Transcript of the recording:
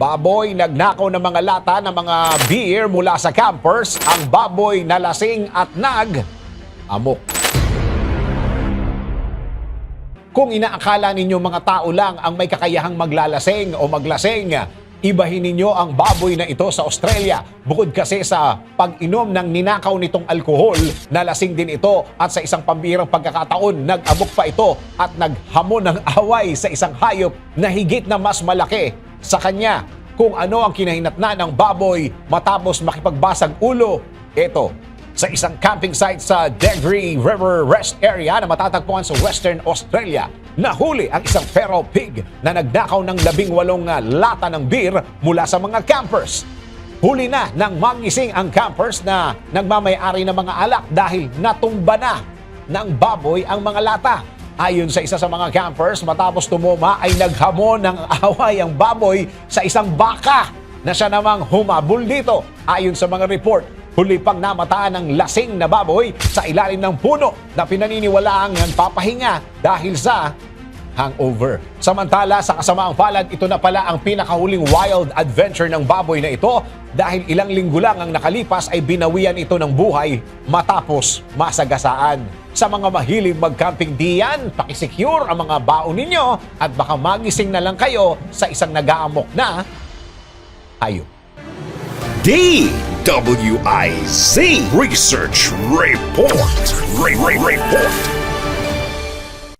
Baboy nagnakaw ng mga lata ng mga beer mula sa campers. Ang baboy na lasing at nag amok. Kung inaakala ninyo mga tao lang ang may kakayahang maglalasing o maglasing, ibahin ninyo ang baboy na ito sa Australia. Bukod kasi sa pag-inom ng ninakaw nitong alkohol, nalasing din ito at sa isang pambirang pagkakataon, nag-abok pa ito at naghamon ng away sa isang hayop na higit na mas malaki sa kanya. Kung ano ang kinahinatna ng baboy matapos makipagbasag ulo, ito, sa isang camping site sa Degree River Rest Area na matatagpuan sa Western Australia. Nahuli ang isang feral pig na nagnakaw ng labing walong ah, lata ng beer mula sa mga campers. Huli na ng mangising ang campers na nagmamayari ng mga alak dahil natumba na ng baboy ang mga lata. Ayon sa isa sa mga campers, matapos tumuma ay naghamon ng away ang baboy sa isang baka na siya namang humabol dito. Ayon sa mga report, huli pang namataan ng lasing na baboy sa ilalim ng puno na pinaniniwalaang nagpapahinga dahil sa hangover. Samantala, sa kasamaang palad, ito na pala ang pinakahuling wild adventure ng baboy na ito dahil ilang linggo lang ang nakalipas ay binawian ito ng buhay matapos masagasaan. Sa mga mahilig mag-camping diyan, pakisecure ang mga baon ninyo at baka magising na lang kayo sa isang nag-aamok na hayop. DWIZ Research Report. Re- Re- Report.